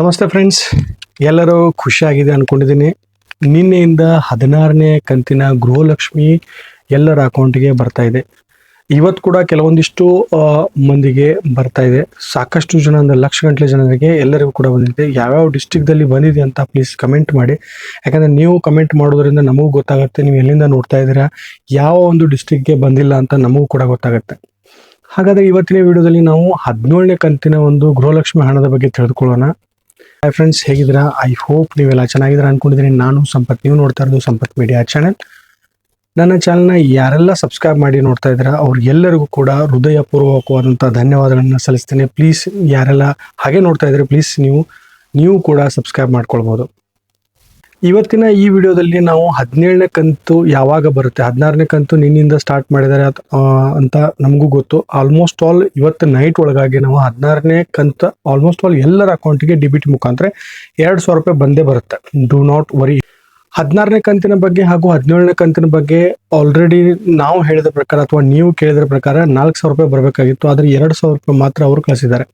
ನಮಸ್ತೆ ಫ್ರೆಂಡ್ಸ್ ಎಲ್ಲರೂ ಖುಷಿಯಾಗಿದೆ ಅಂದ್ಕೊಂಡಿದ್ದೀನಿ ನಿನ್ನೆಯಿಂದ ಹದಿನಾರನೇ ಕಂತಿನ ಗೃಹಲಕ್ಷ್ಮಿ ಎಲ್ಲರ ಅಕೌಂಟಿಗೆ ಬರ್ತಾ ಇದೆ. ಇವತ್ತು ಕೂಡ ಕೆಲವೊಂದಿಷ್ಟು ಮಂದಿಗೆ ಬರ್ತಾ ಇದೆ. ಸಾಕಷ್ಟು ಜನ ಅಂದರೆ ಲಕ್ಷ ಗಂಟಲೆ ಜನರಿಗೆ ಎಲ್ಲರಿಗೂ ಕೂಡ ಬಂದಿದೆ. ಯಾವ್ಯಾವ ಡಿಸ್ಟಿಕ್ದಲ್ಲಿ ಬಂದಿದೆ ಅಂತ ಪ್ಲೀಸ್ ಕಮೆಂಟ್ ಮಾಡಿ. ಯಾಕಂದರೆ ನೀವು ಕಮೆಂಟ್ ಮಾಡೋದ್ರಿಂದ ನಮಗೂ ಗೊತ್ತಾಗುತ್ತೆ. ನೀವು ಎಲ್ಲಿಂದ ನೋಡ್ತಾ ಇದ್ದೀರಾ? ಯಾವ ಒಂದು ಡಿಸ್ಟಿಕ್ಗೆ ಬಂದಿಲ್ಲ ಅಂತ ನಮಗೂ ಕೂಡ ಗೊತ್ತಾಗುತ್ತೆ. ಹಾಗಾದರೆ ಇವತ್ತಿನ ವಿಡಿಯೋದಲ್ಲಿ ನಾವು ಹದಿನೇಳನೇ ಕಂತಿನ ಒಂದು ಗೃಹಲಕ್ಷ್ಮಿ ಹಣದ ಬಗ್ಗೆ ತಿಳಿದುಕೊಳ್ಳೋಣ. ಹಾಯ್ ಫ್ರೆಂಡ್ಸ್ ಹೇಗಿದ್ದೀರಾ? ಐ ಹೋಪ್ ನೀವೆಲ್ಲ ಚೆನ್ನಾಗಿದ್ದೀರಾ ಅನ್ಕೊಂಡಿದ್ದೀನಿ. ನಾನು ಸಂಪತ್. ನೀವು ನೋಡ್ತಾ ಇರೋದು ಸಂಪತ್ ಮೀಡಿಯಾ ಚಾನೆಲ್ ನನ್ನ ಚಾನಲ್ನ ಯಾರೆಲ್ಲ ಸಬ್ಸ್ಕ್ರೈಬ್ ಮಾಡಿ ನೋಡ್ತಾ ಇದ್ದೀರಾ, ಅವ್ರಿಗೆಲ್ಲರಿಗೂ ಕೂಡ ಹೃದಯಪೂರ್ವಕವಾದಂಥ ಧನ್ಯವಾದಗಳನ್ನು ಸಲ್ಲಿಸ್ತೇನೆ. ಪ್ಲೀಸ್ ಯಾರೆಲ್ಲ ಹಾಗೆ ನೋಡ್ತಾ ಇದ್ದೀರಾ ಪ್ಲೀಸ್ ನೀವು ನೀವು ಕೂಡ ಸಬ್ಸ್ಕ್ರೈಬ್ ಮಾಡ್ಕೊಳ್ಬೋದು. ಇವತ್ತಿನ ಈ ವಿಡಿಯೋದಲ್ಲಿ ನಾವು ಹದಿನೇಳನೇ ಕಂತು ಯಾವಾಗ ಬರುತ್ತೆ? ಹದಿನಾರನೇ ಕಂತು ನಿನ್ನಿಂದ ಸ್ಟಾರ್ಟ್ ಮಾಡಿದ್ದಾರೆ ಅತ್- ನಮಗೂ ಗೊತ್ತು. ಆಲ್ಮೋಸ್ಟ್ ಆಲ್ ಇವತ್ತು ನೈಟ್ ಒಳಗಾಗಿ ನಾವು ಹದಿನಾರನೇ ಕಂತು ಆಲ್ಮೋಸ್ಟ್ ಆಲ್ ಎಲ್ಲರ ಅಕೌಂಟಿಗೆ ಡಿಬಿಟ್ ಮುಖಾಂತರ ಎರಡು ಸಾವಿರ ರೂಪಾಯಿ ಬಂದೇ ಬರುತ್ತೆ. ಡೂ ನಾಟ್ ವರಿ ಹದಿನಾರನೇ ಕಂತಿನ ಬಗ್ಗೆ ಹಾಗೂ ಹದಿನೇಳನೇ ಕಂತಿನ ಬಗ್ಗೆ ಆಲ್ರೆಡಿ ನಾವು ಹೇಳಿದ ಪ್ರಕಾರ ಅಥವಾ ನೀವು ಕೇಳಿದ್ರ ಪ್ರಕಾರ ನಾಲ್ಕು ಸಾವಿರ ರೂಪಾಯಿ ಬರಬೇಕಾಗಿತ್ತು. ಆದರೆ ಎರಡು ಸಾವಿರ ರೂಪಾಯಿ ಮಾತ್ರ ಅವರು ಕಳಿಸಿದ್ದಾರೆ.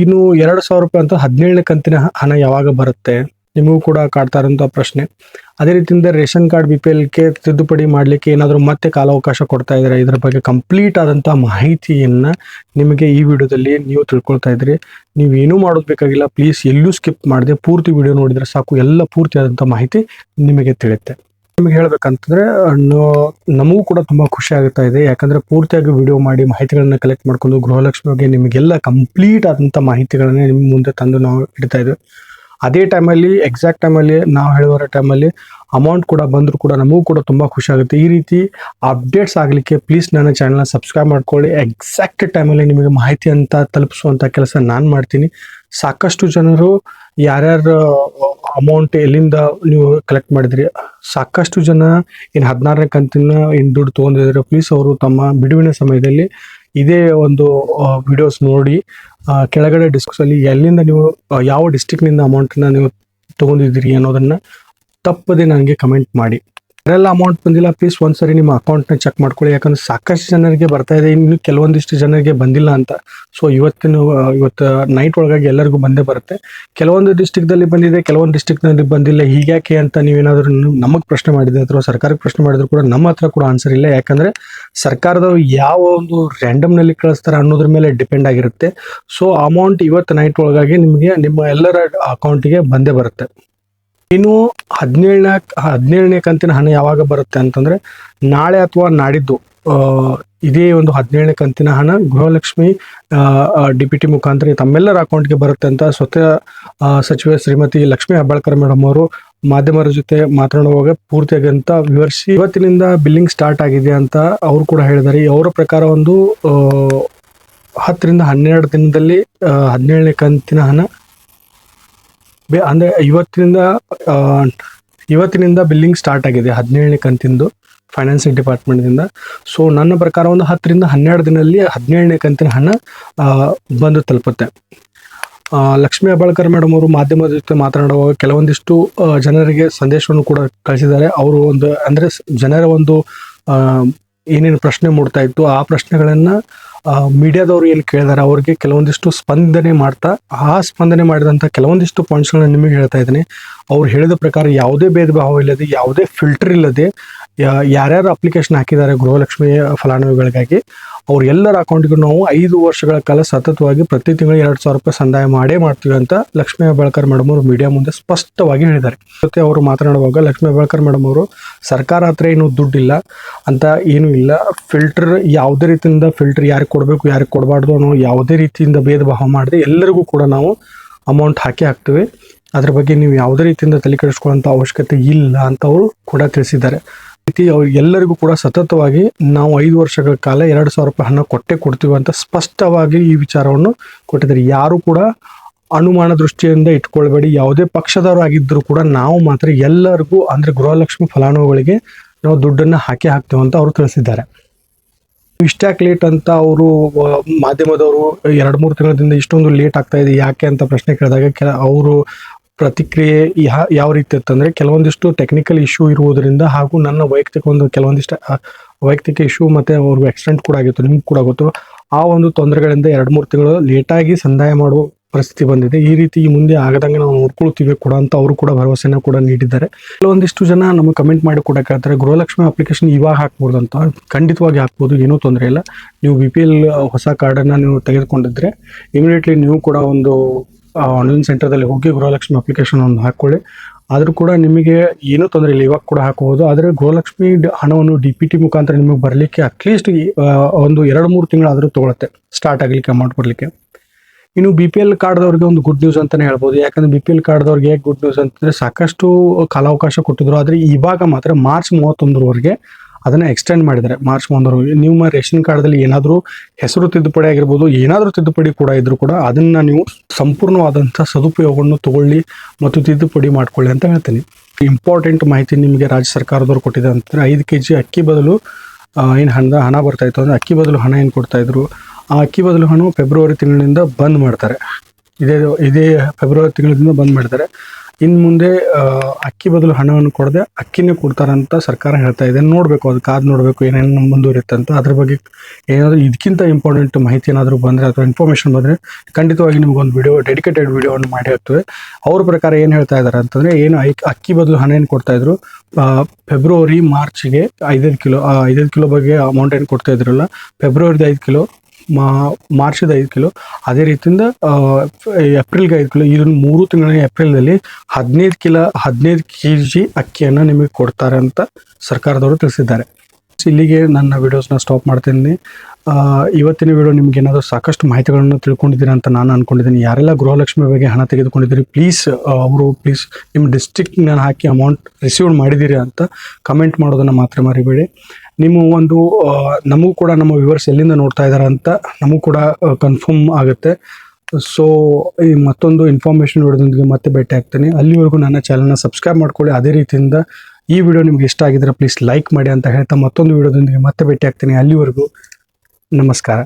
ಇನ್ನು ಎರಡು ಸಾವಿರ ರೂಪಾಯಿ ಅಂತ ಹದಿನೇಳನೇ ಕಂತಿನ ಹಣ ಯಾವಾಗ ಬರುತ್ತೆ? ನಿಮಗೂ ಕೂಡ ಕಾಡ್ತಾ ಇರೋಂಥ ಪ್ರಶ್ನೆ. ಅದೇ ರೀತಿಯಿಂದ ರೇಷನ್ ಕಾರ್ಡ್ ಬಿ ಪಿ ಎಲ್ಗೆ ತಿದ್ದುಪಡಿ ಮಾಡಲಿಕ್ಕೆ ಏನಾದರೂ ಮತ್ತೆ ಕಾಲಾವಕಾಶ ಕೊಡ್ತಾ ಇದ್ದಾರೆ? ಇದರ ಬಗ್ಗೆ ಕಂಪ್ಲೀಟ್ ಆದಂಥ ಮಾಹಿತಿಯನ್ನ ನಿಮಗೆ ಈ ವಿಡಿಯೋದಲ್ಲಿ ನೀವು ತಿಳ್ಕೊಳ್ತಾ ಇದ್ರಿ ನೀವೇನೂ ಮಾಡೋದು ಬೇಕಾಗಿಲ್ಲ. ಪ್ಲೀಸ್ ಎಲ್ಲೂ ಸ್ಕಿಪ್ ಮಾಡದೆ ಪೂರ್ತಿ ವಿಡಿಯೋ ನೋಡಿದ್ರೆ ಸಾಕು. ಎಲ್ಲ ಪೂರ್ತಿ ಆದಂಥ ಮಾಹಿತಿ ನಿಮಗೆ ತಿಳಿಯುತ್ತೆ. ನಿಮಗೆ ಹೇಳ್ಬೇಕಂತಂದ್ರೆ ನಮಗೂ ಕೂಡ ತುಂಬಾ ಖುಷಿ ಆಗ್ತಾ ಇದೆ. ಯಾಕಂದ್ರೆ ಪೂರ್ತಿಯಾಗಿ ವಿಡಿಯೋ ಮಾಡಿ ಮಾಹಿತಿಗಳನ್ನ ಕಲೆಕ್ಟ್ ಮಾಡ್ಕೊಂಡು ಗೃಹಲಕ್ಷ್ಮಿ ಬಗ್ಗೆ ನಿಮಗೆಲ್ಲ ಕಂಪ್ಲೀಟ್ ಆದಂಥ ಮಾಹಿತಿಗಳನ್ನ ನಿಮ್ಮ ಮುಂದೆ ತಂದು ನಾವು ಇಡ್ತಾ ಇದ್ವಿ. ಅದೇ ಟೈಮಲ್ಲಿ ಎಕ್ಸಾಕ್ಟ್ ಟೈಮಲ್ಲಿ ನಾವು ಹೇಳುವ ಟೈಮಲ್ಲಿ ಅಮೌಂಟ್ ಕೂಡ ಬಂದರೂ ಕೂಡ ನಮಗೂ ಕೂಡ ತುಂಬ ಖುಷಿ ಆಗುತ್ತೆ. ಈ ರೀತಿ ಅಪ್ಡೇಟ್ಸ್ ಆಗಲಿಕ್ಕೆ ಪ್ಲೀಸ್ ನನ್ನ ಚಾನಲ್ನ ಸಬ್ಸ್ಕ್ರೈಬ್ ಮಾಡ್ಕೊಳ್ಳಿ. ಎಕ್ಸಾಕ್ಟ್ ಟೈಮಲ್ಲಿ ನಿಮಗೆ ಮಾಹಿತಿ ಅಂತ ತಲುಪಿಸುವಂಥ ಕೆಲಸ ನಾನು ಮಾಡ್ತೀನಿ. ಸಾಕಷ್ಟು ಜನರು ಯಾರ್ಯಾರು ಅಮೌಂಟ್ ಎಲ್ಲಿಂದ ನೀವು ಕಲೆಕ್ಟ್ ಮಾಡಿದ್ರಿ? ಸಾಕಷ್ಟು ಜನ ಇನ್ನು ಹದಿನಾರನೇ ಕಂತಿನ ಇನ್ನು ದುಡ್ಡು ತೊಗೊಂಡಿದ್ದಾರೆ. ಪ್ಲೀಸ್ ಅವರು ತಮ್ಮ ಬಿಡುವಿನ ಸಮಯದಲ್ಲಿ ಇದೇ ಒಂದು ವಿಡಿಯೋಸ್ ನೋಡಿ ಕೆಳಗಡೆ ಡಿಸ್ಕಸ್ ಅಲ್ಲಿ ಎಲ್ಲಿಂದ ನೀವು ಯಾವ ಡಿಸ್ಟಿಕ್ನಿಂದ ಅಮೌಂಟನ್ನು ನೀವು ತೊಗೊಂಡಿದ್ದೀರಿ ಅನ್ನೋದನ್ನ ತಪ್ಪದೆ ನನಗೆ ಕಮೆಂಟ್ ಮಾಡಿ. ಯಾರೆಲ್ಲ ಅಮೌಂಟ್ ಬಂದಿಲ್ಲ. ಪ್ಲೀಸ್ ಒಂದ್ಸರಿ ನಿಮ್ಮ ಅಕೌಂಟ್ನ ಚೆಕ್ ಮಾಡ್ಕೊಳ್ಳಿ. ಯಾಕಂದ್ರೆ ಸಾಕಷ್ಟು ಜನರಿಗೆ ಬರ್ತಾ ಇದೆ. ಇನ್ನು ಕೆಲವೊಂದಿಷ್ಟು ಜನರಿಗೆ ಬಂದಿಲ್ಲ ಅಂತ. ಸೊ ಇವತ್ತಿನ ಇವತ್ತು ನೈಟ್ ಒಳಗಾಗಿ ಎಲ್ಲರಿಗೂ ಬಂದೇ ಬರುತ್ತೆ. ಕೆಲವೊಂದು ಡಿಸ್ಟಿಕ್ದಲ್ಲಿ ಬಂದಿದೆ, ಕೆಲವೊಂದು ಡಿಸ್ಟಿಕ್ನಲ್ಲಿ ಬಂದಿಲ್ಲ. ಹೀಗ್ಯಾಕೆ ಅಂತ ನೀವೇನಾದರೂ ನಮಗೆ ಪ್ರಶ್ನೆ ಮಾಡಿದ್ರೆ ಅಥವಾ ಸರ್ಕಾರಕ್ಕೆ ಪ್ರಶ್ನೆ ಮಾಡಿದ್ರು ಕೂಡ ನಮ್ಮ ಹತ್ರ ಕೂಡ ಆನ್ಸರ್ ಇಲ್ಲ. ಯಾಕಂದ್ರೆ ಸರ್ಕಾರದವ್ರು ಯಾವ ಒಂದು ರ್ಯಾಂಡಮ್ನಲ್ಲಿ ಕಳಿಸ್ತಾರೆ ಅನ್ನೋದ್ರ ಮೇಲೆ ಡಿಪೆಂಡ್ ಆಗಿರುತ್ತೆ. ಸೊ ಅಮೌಂಟ್ ಇವತ್ತು ನೈಟ್ ಒಳಗಾಗಿ ನಿಮಗೆ, ನಿಮ್ಮ ಎಲ್ಲರ ಅಕೌಂಟಿಗೆ ಬಂದೇ ಬರುತ್ತೆ. ಇನ್ನು ಹದಿನೇಳನೇ ಹದಿನೇಳನೇ ಕಂತಿನ ಹಣ ಯಾವಾಗ ಬರುತ್ತೆ ಅಂತಂದ್ರೆ, ನಾಳೆ ಅಥವಾ ನಾಡಿದ್ದು ಇದೇ ಒಂದು ಹದಿನೇಳನೇ ಕಂತಿನ ಹಣ ಗೃಹಲಕ್ಷ್ಮಿ ಡಿ ಪಿ ಟಿ ಮುಖಾಂತರ ತಮ್ಮೆಲ್ಲರ ಅಕೌಂಟ್ಗೆ ಬರುತ್ತೆ ಅಂತ ಸ್ವತಃ ಸಚಿವೆ ಶ್ರೀಮತಿ ಲಕ್ಷ್ಮೀ ಹೆಬ್ಬಾಳ್ಕರ್ ಮೇಡಮ್ ಅವರು ಮಾಧ್ಯಮರ ಜೊತೆ ಮಾತನಾಡುವಾಗ ಪೂರ್ತಿಯಾಗಿ ಅಂತ ವಿವರಿಸಿ, ಇವತ್ತಿನಿಂದ ಬಿಲ್ಲಿಂಗ್ ಸ್ಟಾರ್ಟ್ ಆಗಿದೆ ಅಂತ ಅವರು ಕೂಡ ಹೇಳಿದ್ದಾರೆ. ಅವರ ಪ್ರಕಾರ ಒಂದು ಹತ್ತರಿಂದ ಹನ್ನೆರಡು ದಿನದಲ್ಲಿ ಹದಿನೇಳನೇ ಕಂತಿನ ಹಣ ಅಂದ್ರೆ ಇವತ್ತಿನಿಂದ ಇವತ್ತಿನಿಂದ ಬಿಲ್ಲಿಂಗ್ ಸ್ಟಾರ್ಟ್ ಆಗಿದೆ, ಹದಿನೇಳನೇ ಕಂತಿಂದು ಫೈನಾನ್ಸಿಂಗ್ ಡಿಪಾರ್ಟ್ಮೆಂಟ್ದಿಂದ ಸೊ ನನ್ನ ಪ್ರಕಾರ ಒಂದು ಹತ್ತರಿಂದ ಹನ್ನೆರಡು ದಿನದಲ್ಲಿ ಹದಿನೇಳನೇ ಕಂತಿನ ಹಣ ಬಂದು ತಲುಪುತ್ತೆ. ಲಕ್ಷ್ಮಿ ಹೆಬ್ಬಾಳ್ಕರ್ ಮೇಡಮ್ ಅವರು ಮಾಧ್ಯಮದ ಜೊತೆ ಮಾತನಾಡುವಾಗ ಕೆಲವೊಂದಿಷ್ಟು ಜನರಿಗೆ ಸಂದೇಶವನ್ನು ಕೂಡ ಕಳಿಸಿದ್ದಾರೆ. ಅವರು ಒಂದು, ಅಂದ್ರೆ ಜನರ ಒಂದು ಏನೇನು ಪ್ರಶ್ನೆ ಮೂಡ್ತಾ ಇತ್ತು, ಆ ಪ್ರಶ್ನೆಗಳನ್ನ ಮೀಡಿಯಾದವರು ಏನು ಕೇಳಿದಾರೆ, ಅವ್ರಿಗೆ ಕೆಲವೊಂದಿಷ್ಟು ಸ್ಪಂದನೆ ಮಾಡ್ತಾ, ಆ ಸ್ಪಂದನೆ ಮಾಡಿದಂಥ ಕೆಲವೊಂದಿಷ್ಟು ಪಾಯಿಂಟ್ಸ್ಗಳನ್ನ ನಿಮಗೆ ಹೇಳ್ತಾ ಇದ್ದೀನಿ. ಅವ್ರು ಹೇಳಿದ ಪ್ರಕಾರ ಯಾವುದೇ ಭೇದ ಇಲ್ಲದೆ, ಯಾವುದೇ ಫಿಲ್ಟರ್ ಇಲ್ಲದೆ ಯಾರ್ಯಾರು ಅಪ್ಲಿಕೇಶನ್ ಹಾಕಿದ್ದಾರೆ ಗೃಹಲಕ್ಷ್ಮಿ ಫಲಾನುಭವಿಗಳಿಗಾಗಿ ಅವ್ರ ಎಲ್ಲರ ಅಕೌಂಟ್ಗೂ ನಾವು ಐದು ವರ್ಷಗಳ ಕಾಲ ಸತತವಾಗಿ ಪ್ರತಿ ತಿಂಗಳು ಎರಡು ಸಾವಿರ ರೂಪಾಯಿ ಸಂದಾಯ ಮಾಡೇ ಮಾಡ್ತೀವಿ ಅಂತ ಲಕ್ಷ್ಮೀ ಹೆಬ್ಬಾಳ್ಕರ್ ಮೇಡಮ್ ಅವರು ಮೀಡಿಯಾ ಮುಂದೆ ಸ್ಪಷ್ಟವಾಗಿ ಹೇಳಿದ್ದಾರೆ. ಜೊತೆ ಅವರು ಮಾತನಾಡುವಾಗ, ಲಕ್ಷ್ಮೀ ಹೆಬ್ಬಾಳ್ಕರ್ ಮೇಡಮ್ ಅವರು, ಸರ್ಕಾರ ಹತ್ರ ಏನು ದುಡ್ಡಿಲ್ಲ ಅಂತ ಏನೂ ಇಲ್ಲ ಫಿಲ್ಟರ್ ಯಾವುದೇ ರೀತಿಯಿಂದ ಫಿಲ್ಟರ್ ಯಾರಿಗೆ ಕೊಡಬೇಕು, ಯಾರಿಗೆ ಕೊಡಬಾರ್ದು ಅನ್ನೋ ಯಾವುದೇ ರೀತಿಯಿಂದ ಭೇದ ಭಾವ ಮಾಡದೆ ಎಲ್ಲರಿಗೂ ಕೂಡ ನಾವು ಅಮೌಂಟ್ ಹಾಕಿ ಹಾಕ್ತೀವಿ. ಅದ್ರ ಬಗ್ಗೆ ನೀವು ಯಾವುದೇ ರೀತಿಯಿಂದ ತಲೆ ಕೆಡಿಸ್ಕೊಳ್ಳೋಂಥ ಅವಶ್ಯಕತೆ ಇಲ್ಲ ಅಂತ ಅವರು ಕೂಡ ತಿಳಿಸಿದ್ದಾರೆ. ರೀತಿ ಎಲ್ಲರಿಗೂ ಕೂಡ ಸತತವಾಗಿ ನಾವು ಐದು ವರ್ಷಗಳ ಕಾಲ ಎರಡು ಸಾವಿರ ರೂಪಾಯಿ ಹಣ ಕೊಟ್ಟೆ ಕೊಡ್ತೀವಿ ಅಂತ ಸ್ಪಷ್ಟವಾಗಿ ಈ ವಿಚಾರವನ್ನು ಕೊಟ್ಟಿದ್ದಾರೆ. ಯಾರು ಕೂಡ ಅನುಮಾನ ದೃಷ್ಟಿಯಿಂದ ಇಟ್ಕೊಳ್ಬೇಡಿ. ಯಾವುದೇ ಪಕ್ಷದವರು ಆಗಿದ್ದರೂ ಕೂಡ ನಾವು ಮಾತ್ರ ಎಲ್ಲರಿಗೂ, ಅಂದ್ರೆ ಗೃಹಲಕ್ಷ್ಮಿ ಫಲಾನುಭವಿಗಳಿಗೆ ನಾವು ದುಡ್ಡನ್ನು ಹಾಕಿ ಹಾಕ್ತೇವೆ ಅಂತ ಅವರು ತಿಳಿಸಿದ್ದಾರೆ. ಇಷ್ಟ್ಯಾಕೆ ಲೇಟ್ ಅಂತ ಅವರು ಮಾಧ್ಯಮದವರು ಎರಡು ಮೂರು ತಿಂಗಳಿಂದ ಇಷ್ಟೊಂದು ಲೇಟ್ ಆಗ್ತಾ ಇದೆ, ಯಾಕೆ ಅಂತ ಪ್ರಶ್ನೆ ಕೇಳಿದಾಗ ಕೆಲ ಅವರು ಪ್ರತಿಕ್ರಿಯೆ ಯಾವ ರೀತಿ ಇತ್ತಂದ್ರೆ ಕೆಲವೊಂದಿಷ್ಟು ಟೆಕ್ನಿಕಲ್ ಇಶ್ಯೂ ಇರುವುದರಿಂದ ಹಾಗೂ ನನ್ನ ವೈಯಕ್ತಿಕ ಒಂದು ಕೆಲವೊಂದಿಷ್ಟು ವೈಯಕ್ತಿಕ ಇಶ್ಯೂ ಮತ್ತೆ ಅವ್ರಿಗೆ ಆಕ್ಸಿಡೆಂಟ್ ಕೂಡ ಆಗಿತ್ತು, ನಿಮ್ಗೆ ಕೂಡ ಗೊತ್ತು. ಆ ಒಂದು ತೊಂದರೆಗಳಿಂದ ಎರಡು ಮೂರು ತಿಂಗಳು ಲೇಟಾಗಿ ಸಂದಾಯ ಮಾಡುವ ಪರಿಸ್ಥಿತಿ ಬಂದಿದೆ. ಈ ರೀತಿ ಮುಂದೆ ಆಗದಂಗೆ ನಾವು ನೋಡ್ಕೊಳ್ತೀವಿ ಕೂಡ ಅಂತ ಅವರು ಕೂಡ ಭರವಸೆನ ಕೂಡ ನೀಡಿದ್ದಾರೆ. ಕೆಲವೊಂದಿಷ್ಟು ಜನ ನಮಗೆ ಕಮೆಂಟ್ ಮಾಡಿ ಕೂಡ ಕೇಳ್ತಾರೆ, ಗೃಹಲಕ್ಷ್ಮಿ ಅಪ್ಲಿಕೇಶನ್ ಇವಾಗ ಹಾಕ್ಬೋದು ಅಂತ. ಖಂಡಿತವಾಗಿ ಹಾಕ್ಬೋದು, ಏನೂ ತೊಂದರೆ ಇಲ್ಲ. ನೀವು ಬಿ ಪಿ ಎಲ್ ಹೊಸ ಕಾರ್ಡನ್ನು ನೀವು ತೆಗೆದುಕೊಂಡಿದ್ರೆ ಇಮಿಡಿಯೇಟ್ಲಿ ನೀವು ಕೂಡ ಒಂದು ಆನ್ಲೈನ್ ಸೆಂಟರ್ದಲ್ಲಿ ಹೋಗಿ ಗೃಹಲಕ್ಷ್ಮಿ ಅಪ್ಲಿಕೇಶನ್ ಒಂದು ಹಾಕ್ಕೊಳ್ಳಿ ಆದರೂ ಕೂಡ ನಿಮಗೆ ಏನೂ ತೊಂದರೆ ಇಲ್ಲ, ಇವಾಗ ಕೂಡ ಹಾಕಬಹುದು ಆದರೆ ಗೃಹಲಕ್ಷ್ಮಿ ಹಣವನ್ನು ಡಿ ಪಿ ಟಿ ಮುಖಾಂತರ ನಿಮಗೆ ಬರಲಿಕ್ಕೆ ಅಟ್ಲೀಸ್ಟ್ ಒಂದು ಎರಡು ಮೂರು ತಿಂಗಳಾದರೂ ತೊಗೊಳುತ್ತೆ ಸ್ಟಾರ್ಟ್ ಆಗಲಿಕ್ಕೆ ಅಮೌಂಟ್ ಬರಲಿಕ್ಕೆ. ಇನ್ನು ಬಿ ಪಿ ಎಲ್ ಕಾರ್ಡ್ದವ್ರಿಗೆ ಒಂದು ಗುಡ್ ನ್ಯೂಸ್ ಅಂತಲೇ ಹೇಳ್ಬೋದು. ಯಾಕಂದ್ರೆ ಬಿ ಪಿ ಎಲ್ ಕಾರ್ಡ್ದವ್ರಿಗೆ ಯಾಕೆ ಗುಡ್ ನ್ಯೂಸ್ ಅಂತಂದರೆ ಸಾಕಷ್ಟು ಕಾಲಾವಕಾಶ ಕೊಟ್ಟಿದ್ರು. ಆದರೆ ಇವಾಗ ಮಾತ್ರ ಮಾರ್ಚ್ ಮೂವತ್ತೊಂದರವರೆಗೆ ಅದನ್ನ ಎಕ್ಸ್ಟೆಂಡ್ ಮಾಡಿದ್ದಾರೆ. ಮಾರ್ಚ್ ಒಂದರವರೆಗೆ ನಿಮ್ಮ ರೇಷನ್ ಕಾರ್ಡ್ದಲ್ಲಿ ಏನಾದರೂ ಹೆಸರು ತಿದ್ದುಪಡಿ ಆಗಿರ್ಬೋದು, ಏನಾದರೂ ತಿದ್ದುಪಡಿ ಕೂಡ ಇದ್ದರೂ ಕೂಡ ಅದನ್ನ ನೀವು ಸಂಪೂರ್ಣವಾದಂಥ ಸದುಪಯೋಗವನ್ನು ತಗೊಳ್ಳಿ ಮತ್ತು ತಿದ್ದುಪಡಿ ಮಾಡ್ಕೊಳ್ಳಿ ಅಂತ ಹೇಳ್ತೀನಿ. ಇಂಪಾರ್ಟೆಂಟ್ ಮಾಹಿತಿ ನಿಮಗೆ ರಾಜ್ಯ ಸರ್ಕಾರದವ್ರು ಕೊಟ್ಟಿದೆ ಅಂತಂದರೆ ಐದು ಕೆ ಜಿ ಅಕ್ಕಿ ಬದಲು ಏನು ಹಣ ಹಣ ಬರ್ತಾಯಿತ್ತು ಅಂದರೆ ಅಕ್ಕಿ ಬದಲು ಹಣ ಏನು ಕೊಡ್ತಾ ಇದ್ರು? ಆ ಅಕ್ಕಿ ಬದಲು ಹಣ ಫೆಬ್ರವರಿ ತಿಂಗಳಿನಿಂದ ಬಂದ್ ಮಾಡ್ತಾರೆ. ಇದೇ ಇದೇ ಫೆಬ್ರವರಿ ತಿಂಗಳಿಂದ ಬಂದ್ ಮಾಡ್ತಾರೆ. ಇನ್ನು ಮುಂದೆ ಅಕ್ಕಿ ಬದಲು ಹಣವನ್ನು ಕೊಡದೆ ಅಕ್ಕಿನೇ ಕೊಡ್ತಾರಂತ ಸರ್ಕಾರ ಹೇಳ್ತಾ ಇದೆ. ನೋಡಬೇಕು ಅದು ಕಾದು ನೋಡಬೇಕು, ಏನೇನು ಮುಂದುವರಿಯುತ್ತೆ ಅಂತ. ಅದ್ರ ಬಗ್ಗೆ ಏನಾದರೂ ಇದಕ್ಕಿಂತ ಇಂಪಾರ್ಟೆಂಟ್ ಮಾಹಿತಿ ಏನಾದರೂ ಬಂದರೆ ಅಥವಾ ಇನ್ಫಾರ್ಮೇಷನ್ ಬಂದರೆ ಖಂಡಿತವಾಗಿ ನಿಮಗೊಂದು ವಿಡಿಯೋ ಡೆಡಿಕೇಟೆಡ್ ವಿಡಿಯೋವನ್ನು ಮಾಡಿ ಹಾಕ್ತೇವೆ ಅವ್ರ ಪ್ರಕಾರ ಏನು ಹೇಳ್ತಾ ಇದ್ದಾರೆ ಅಂತಂದರೆ, ಏನು ಅಕ್ಕಿ ಬದಲು ಹಣ ಏನು ಕೊಡ್ತಾ ಇದ್ರು? ಫೆಬ್ರವರಿ ಮಾರ್ಚ್ಗೆ ಐದೈದು ಕಿಲೋ ಐದೈದು ಕಿಲೋ ಬಗ್ಗೆ ಅಮೌಂಟ್ ಏನು ಕೊಡ್ತಾ ಇದ್ರಲ್ಲ ಫೆಬ್ರವರಿದ ಐದು ಕಿಲೋ ಮಾ ಮಾರ್ಚ್ದ ಐದು ಕಿಲೋ. ಅದೇ ರೀತಿಯಿಂದ ಏಪ್ರಿಲ್ಗೆ ಐದು ಕಿಲೋ. ಇದನ್ನು ಮೂರು ತಿಂಗಳ ಏಪ್ರಿಲ್ನಲ್ಲಿ ಹದಿನೈದು ಕಿಲೋ, ಹದಿನೈದು ಕೆ ಜಿ ಅಕ್ಕಿಯನ್ನು ನಿಮಗೆ ಕೊಡ್ತಾರೆ ಅಂತ ಸರ್ಕಾರದವರು ತಿಳಿಸಿದ್ದಾರೆ. ಇಲ್ಲಿಗೆ ನನ್ನ ವಿಡಿಯೋಸ್ನ ಸ್ಟಾಪ್ ಮಾಡ್ತೀನಿ. ಇವತ್ತಿನ ವಿಡಿಯೋ ನಿಮ್ಗೆ ಏನಾದರೂ ಸಾಕಷ್ಟು ಮಾಹಿತಿಗಳನ್ನು ತಿಳ್ಕೊಂಡಿದ್ದೀರಾ ಅಂತ ನಾನು ಅನ್ಕೊಂಡಿದ್ದೀನಿ. ಯಾರೆಲ್ಲ ಗೃಹಲಕ್ಷ್ಮಿ ಬಗ್ಗೆ ಹಣ ತೆಗೆದುಕೊಂಡಿದ್ದೀರಿ ಪ್ಲೀಸ್ ಅವರು ಪ್ಲೀಸ್ ನಿಮ್ಮ ಡಿಸ್ಟ್ರಿಕ್ಟ್ನ ಹಾಕಿ ಅಮೌಂಟ್ ರಿಸೀವ್ ಮಾಡಿದ್ದೀರಿ ಅಂತ ಕಮೆಂಟ್ ಮಾಡೋದನ್ನು ಮಾತ್ರ ಮರಿಬೇಡಿ. ನಿಮ್ಮ ಒಂದು ನಮಗೂ ಕೂಡ ನಮ್ಮ ವ್ಯೂವರ್ಸ್ ಎಲ್ಲಿಂದ ನೋಡ್ತಾ ಇದ್ದಾರೆ ಅಂತ ನಮಗೂ ಕೂಡ ಕನ್ಫರ್ಮ್ ಆಗುತ್ತೆ. ಸೊ ಈ ಮತ್ತೊಂದು ಇನ್ಫಾರ್ಮೇಷನ್ ವಿಡಿಯೋದೊಂದಿಗೆ ಮತ್ತೆ ಭೇಟಿ ಆಗ್ತೀನಿ ಅಲ್ಲಿವರೆಗೂ ನನ್ನ ಚಾನಲ್ನ ಸಬ್ಸ್ಕ್ರೈಬ್ ಮಾಡ್ಕೊಳ್ಳಿ. ಅದೇ ರೀತಿಯಿಂದ ಈ ವಿಡಿಯೋ ನಿಮ್ಗೆ ಇಷ್ಟ ಆಗಿದ್ರೆ ಪ್ಲೀಸ್ ಲೈಕ್ ಮಾಡಿ ಅಂತ ಹೇಳ್ತಾ ಮತ್ತೊಂದು ವಿಡಿಯೋದೊಂದಿಗೆ ಮತ್ತೆ ಭೇಟಿ ಆಗ್ತೀನಿ ಅಲ್ಲಿವರೆಗೂ ನಮಸ್ಕಾರ.